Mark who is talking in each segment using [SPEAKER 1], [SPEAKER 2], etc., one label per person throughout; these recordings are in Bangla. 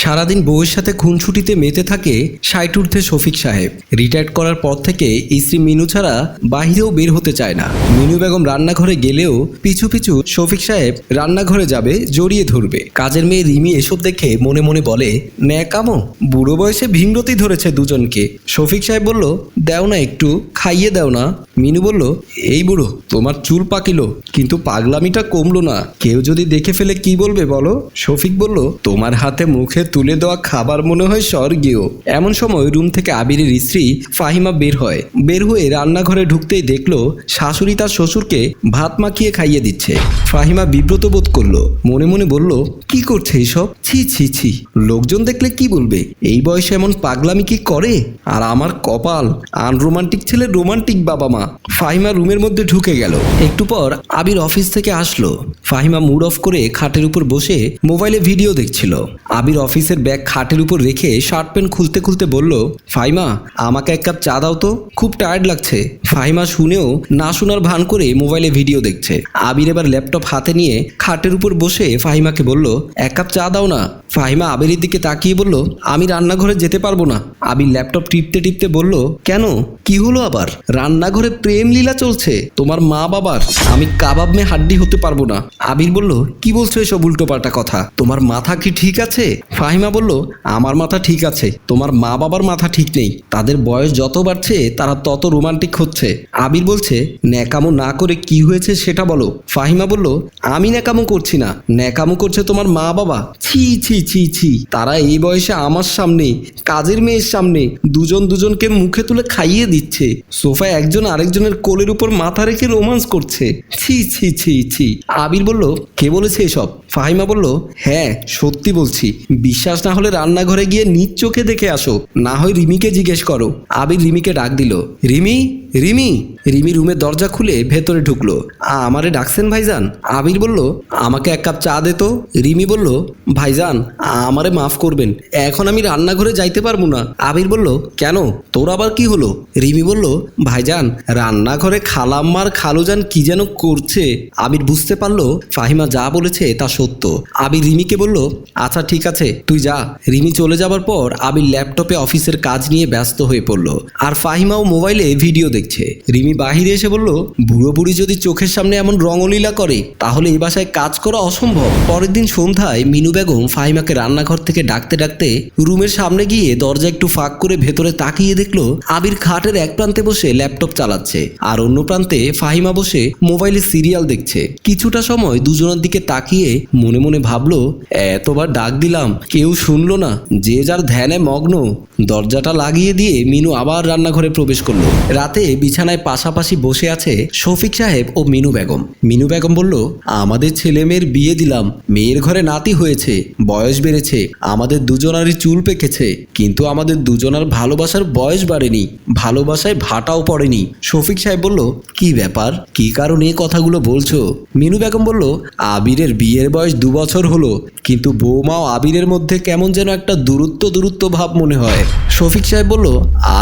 [SPEAKER 1] সারাদিন বউয়ের সাথে খুনছুটিতে মেতে থাকে ষাট শফিক সাহেব। রিটায়ার্ড করার পর থেকে স্ত্রী মিনু ছাড়া বাহিরেও বের হতে চায় না। মিনু বেগম রান্নাঘরে গেলেও পিছু পিছু শফিক সাহেব রান্নাঘরে যাবে, জড়িয়ে ধরবে। কাজের মেয়ে রিমি এসব দেখে মনে মনে বলে, ন্যাকামো, বুড়ো বয়সে ভিমরতি ধরেছে দুজনকে। শফিক সাহেব বলল, দেও না একটু, খাইয়ে দাও না। মিনু বলল, এই বুড়ো, তোমার চুল পাকিলো, কিন্তু পাগলামিটা কমলো না। কেউ যদি দেখে ফেলে কি বলবে বলো? শফিক বলল, তোমার হাতে মুখে তুলে দেওয়া খাবার মনে হয় স্বর্গীয়। এমন সময় রুম থেকে আবিরের স্ত্রী ফাহিমা বের হয়। বের হয়ে রান্নাঘরে ঢুকতেই দেখল শাশুড়ি তার শ্বশুরকে ভাত মাখিয়ে খাইয়ে দিচ্ছে। ফাহিমা বিব্রত বোধ করল। মনে মনে বলল, কি করছে এইসব ছি ছি ছি। লোকজন দেখলে কি বলবে? এই বয়সে এমন পাগলামি কি করে? আর আমার কপাল, আনরোমান্টিক ছেলে রোমান্টিক বাবা মা। ফাহিমা রুমের মধ্যে ঢুকে গেল। একটু পর আবির অফিস থেকে আসলো। ফাহিমা মুড অফ করে খাটের উপর বসে মোবাইলে ভিডিও দেখছিল। আবির অফিসের ব্যাগ খাটের উপর রেখে শার্ট প্যান্ট খুলতে খুলতে বলল ফাইমা আমাকে এক কাপ চা দাও তো। খুব টায়ার্ড লাগছে। ফাহিমা শুনেও না শোনার ভান করে মোবাইলে ভিডিও দেখছে। আবির এবার ল্যাপটপ হাতে নিয়ে খাটের উপর বসে ফাহিমাকে বলল, এক কাপ চা দাও না। ফাহিমা আবিরের দিকে তাকিয়ে বলল, আমি রান্নাঘরে যেতে পারব না। আবির ল্যাপটপ টিপতে টিপতে বলল, কেন? কি হলো আবার? রান্নাঘরে প্রেম লীলা চলছে। তোমার মা বাবার আমি কাবাব মে হাড্ডি হতে পারব না। আবির বলল, কি বলছো এসব উল্টোপাল্টা কথা? তোমার মাথা কি ঠিক আছে? ফাহিমা বলল, আমার মাথা ঠিক আছে। তোমার মা বাবার মাথা ঠিক নেই। তাদের বয়স যত বাড়ছে, তারা তত রোমান্টিক হচ্ছে। আবির বলছে, ন্যাকামো না করে কি হয়েছে সেটা বলো। ফাহিমা বলল, আমি ন্যাকামো করছি না। ন্যাকামো করছে তোমার মা বাবা। ছি ছি ছি ছি। তারা এই বয়সে আমার সামনে, কাজের মেয়ের সামনে দুজন দুজনকে মুখে তুলে খাইয়ে দিচ্ছে। সোফায় একজন আরেকজনের কোলের উপর মাথা রেখে রোমান্স করছে। ছি ছি ছি ছি। আবির বলল, কে বলেছে এসব? ফাহিমা বলল হ্যাঁ সত্যি বলছি। বিশ্বাস না হলে রান্নাঘরে গিয়ে নিজ চোখে দেখে আসো। না হয় রিমিকে জিজ্ঞেস করো। আবির রিমিকে ডাক দিল। রিমি রিমি। রিমি রুমের দরজা খুলে ভেতরে ঢুকলো। আমারে ডাকছেন ভাইজান? আবির বলল, আমাকে এক কাপ চা দে তো। রিমি বলল, ভাইজান, আমারে মাফ করবেন, এখন আমি রান্নাঘরে যাইতে পারব না। আবির বলল, কেন? তোর আবার কি হলো? রিমি বলল, ভাইজান, রান্নাঘরে খালাম্মার খালুজান কি যেন করছে। আবির বুঝতে পারল, ফাহিমা যা বলেছে তা সত্য। আবির রিমিকে বলল আচ্ছা ঠিক আছে তুই যা। রিমি চলে যাবার পর আবির ল্যাপটপে অফিসের কাজ নিয়ে ব্যস্ত হয়ে পড়ল। আর ফাহিমাও মোবাইলে ভিডিও দেখছে। রিমি বাহিরে এসে বলল বুড়ো বুড়ি যদি চোখের সামনে এমন রঙলীলা করে, তাহলে এই বাসায় কাজ করা অসম্ভব। পরের দিন সন্ধ্যায় মিনু বেগম ফাহিমাকে রান্নাঘর থেকে ডাকতে ডাকতে রুমের সামনে গিয়ে দরজা একটু ফাঁক করে ভেতরে তাকিয়ে দেখল, আবির খাটের এক প্রান্তে বসে ল্যাপটপ চালাচ্ছে। আর অন্য প্রান্তে ফাহিমা বসে মোবাইলে সিরিয়াল দেখছে। কিছুটা সময় দুজনের দিকে তাকিয়ে মনে মনে ভাবলো, এতবার ডাক দিলাম কেউ শুনলো না। যে যার ধ্যানে মগ্ন, দরজাটা লাগিয়ে দিয়ে মিনু আবার রান্নাঘরে প্রবেশ করল। রাতে বিছানায় পাশাপাশি বসে আছে শফিক সাহেব ও মিনু বেগম। মিনু বেগম বলল, আমাদের ছেলে মেয়ের বিয়ে দিলাম। মেয়ের ঘরে নাতি হয়েছে, বয়স বেড়েছে, আমাদের দুজনারই চুল পেকেছে, কিন্তু আমাদের দুজনার ভালোবাসার বয়স বাড়েনি, ভালোবাসায় ভাটাও পড়েনি। শফিক সাহেব বলল, কি ব্যাপার? কি কারণে এই কথাগুলো বলছো? মিনু বেগম বলল, আবিরের বিয়ের বয়স দু বছর হলো, কিন্তু বৌমা আবিরের মধ্যে কেমন যেন একটা দূরত্ব দূরত্ব ভাব মনে হয়। শফিক সাহেব বলল,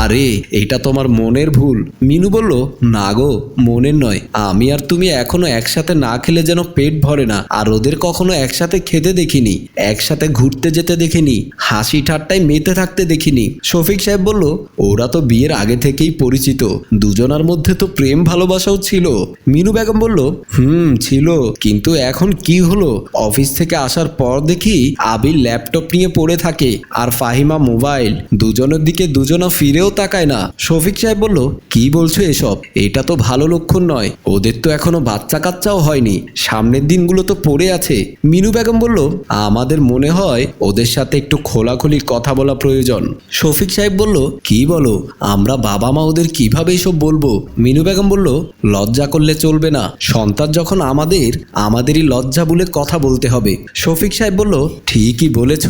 [SPEAKER 1] আরে, এটা তোমার মনের ভুল। মিনু বলল, না গো, মনের নয়। আমি আর তুমি এখনও একসাথে না খেলে যেন পেট ভরে না, আর ওদের কখনো একসাথে খেতে দেখিনি, একসাথে ঘুরতে যেতে দেখিনি, হাসি ঠাট্টায় মেতে থাকতে দেখিনি। শফিক সাহেব বলল, ওরা তো বিয়ের আগে থেকেই পরিচিত, দুজনার মধ্যে তো প্রেম ভালোবাসাও ছিল। মিনু বেগম বলল, হুম, ছিল, কিন্তু এখন কি হলো? অফিস থেকে আসার পর দেখি আবির ল্যাপটপ নিয়ে পড়ে থাকে। আর ফাহিমা মোবাইল দুজনের দিকে দুজনা ফিরেও তাকায় না। শফিক সাহেব বলল, কি বলছো এসব? এটা তো ভালো লক্ষণ নয়। ওদের তো এখনও বাচ্চা কাচ্চাও হয়নি। সামনের দিনগুলো তো পড়ে আছে। মিনু বেগম বলল, আমাদের মনে হয় ওদের সাথে একটু খোলাখুলি কথা বলা প্রয়োজন। শফিক সাহেব বলল, কি বলো? আমরা বাবা মা ওদের কীভাবে এসব বলব? মিনু বেগম বলল, লজ্জা করলে চলবে না। সন্তান যখন আমাদের, আমাদেরই লজ্জা বলে কথা বলতে হবে। শফিক সাহেব বলল, ঠিকই বলেছ,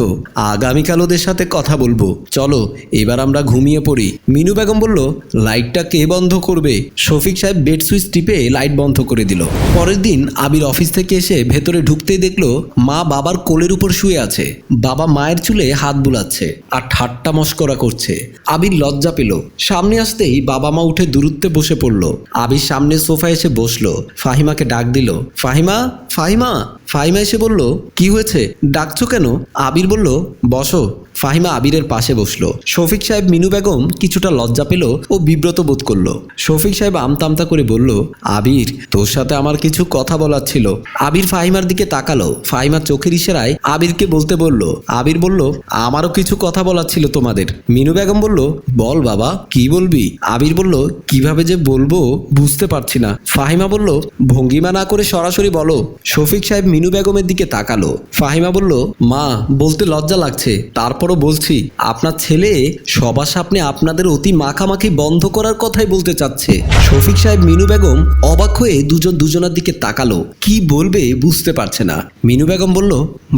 [SPEAKER 1] আগামীকাল ওদের সাথে কথা বলব। চলো, এবার আমরা ঘুমিয়ে পড়ি। মিনু বেগম বলল, লাইটটা কে বন্ধ করবে? শফিক সাহেব বেড সুইচ টিপে লাইট বন্ধ করে দিল। পরের দিন আবির অফিস থেকে এসে ভেতরে ঢুকতেই দেখল, মা বাবার কোলের উপর শুয়ে আছে। বাবা মায়ের চুলে হাত বুলাচ্ছে আর ঠাট্টা মস্করা করছে। আবির লজ্জা পেল। সামনে আসতেই বাবা মা উঠে দূরত্বে বসে পড়ল। আবির সামনে সোফায় এসে বসল। ফাহিমাকে ডাক দিল, ফাহিমা ফাহিমা। ফাহিমা এসে বলল, কি হয়েছে? ডাকছো কেন? আবির বলল বসো। ফাহিমা আবিরের পাশে বসল। শফিক সাহেব মিনু বেগম কিছুটা লজ্জা পেল ও বিব্রত বোধ করল। শফিক সাহেব আমতামতা করে বলল, আবির, তোর সাথে আমার কিছু কথা বলার ছিল। আবির ফাহিমার দিকে তাকালো। ফাহিমা চোখের ইশারায় আবিরকে বলতে বলল, আবির বলল, আমারও কিছু কথা বলার ছিল তোমাদের। মিনু বেগম বলল, বল বাবা, কি বলবি? আবির বলল, কীভাবে যে বলব বুঝতে পারছি না। ফাহিমা বলল, ভঙ্গিমা না করে সরাসরি বলো। শফিক সাহেব মিনু বেগমের দিকে তাকালো। ফাহিমা বলল, মা, বলতে লজ্জা লাগছে। তারপরও বলছি, আপনার ছেলে সবার সামনে আপনাদের অতি মাখামাখি বন্ধ করার কথাই বলতে চাচ্ছে। শফিক সাহেব মিনু বেগম অবাক হয়ে দুজন দুজনের দিকে তাকালো। কি বলবে বুঝতে পারছে না। মিনু বেগম বলল,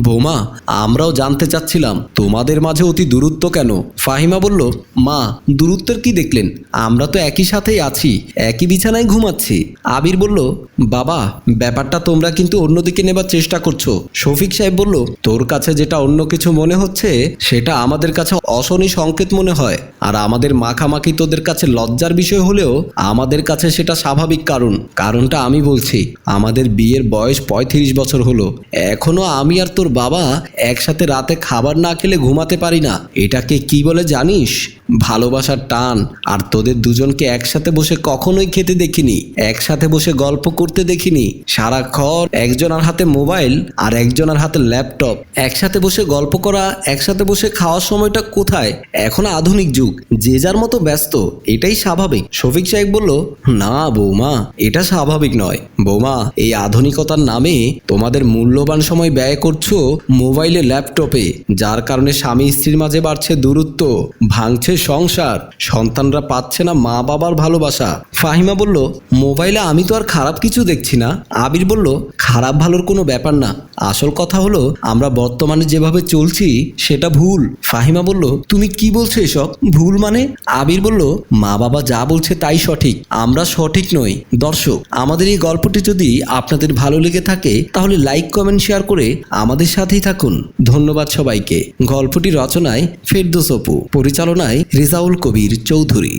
[SPEAKER 1] বোমা, আমরাও জানতে চাচ্ছিলাম, তোমাদের মাঝে অতি দূরত্ব কেন? ফাহিমা বলল, মা, দূরত্বের কি দেখলেন? আমরা তো একই সাথেই আছি, একই বিছানায় ঘুমাচ্ছি। আবির বলল, বাবা, ব্যাপারটা তোমরা কিন্তু অন্যদিকে নেবার চেষ্টা করছ। শফিক সাহেব বলল, তোর কাছে যেটা অন্য কিছু মনে হচ্ছে সেটা আমাদের কাছে অশনি সংকেত মনে হয়। আর আমাদের মাখামাখি তোদের কাছে লজ্জার বিষয় হলেও আমাদের কাছে সেটা স্বাভাবিক কারণ। কারণটা আমি বলছি, আমাদের বিয়ের বয়স পঁয়ত্রিশ বছর হলো। এখনও আমি আর তোর বাবা একসাথে রাতে খাবার না খেলে ঘুমাতে পারি না। এটাকে কি বলে জানিস? ভালোবাসার টান, আর তোদের দুজনকে একসাথে বসে কখনোই খেতে দেখিনি, একসাথে বসে গল্প করতে দেখিনি। সারাক্ষণ একজনের হাতে মোবাইল আর একজনের হাতে ল্যাপটপ। একসাথে বসে গল্প করা, একসাথে বসে খাওয়ার সময়টা কোথায়? এখন আধুনিক যুগ, যে যার মতো ব্যস্ত, এটাই স্বাভাবিক। শফিক সাহেব বলল, না বৌমা, এটা স্বাভাবিক নয়। বৌমা, এই আধুনিকতার নামে তোমাদের মূল্যবান সময় ব্যয় করছ মোবাইলে, ল্যাপটপে, যার কারণে স্বামী স্ত্রীর মাঝে বাড়ছে দূরত্ব, ভাঙছে সংসার, সন্তানরা পাচ্ছে না মা বাবার ভালোবাসা। ফাহিমা বলল, মোবাইলে আমি তো আর খারাপ কিছু দেখছি না। আবির বলল, খারাপ ভালোর কোনো ব্যাপার না। আসল কথা হলো, আমরা বর্তমানে যেভাবে চলছি, সেটা ভুল। ফাহিমা বলল, তুমি কি বলছো এসব? ভুল মানে? আবির বলল মা বাবা যা বলছে তাই সঠিক। আমরা সঠিক নই। দর্শক, আমাদের এই গল্পটি যদি আপনাদের ভালো লেগে থাকে, তাহলে লাইক কমেন্ট শেয়ার করে আমাদের সাথেই থাকুন। ধন্যবাদ সবাইকে। গল্পটি রচনায় ফেরদোস অপু, পরিচালনায় রেজাউল কবির চৌধুরী।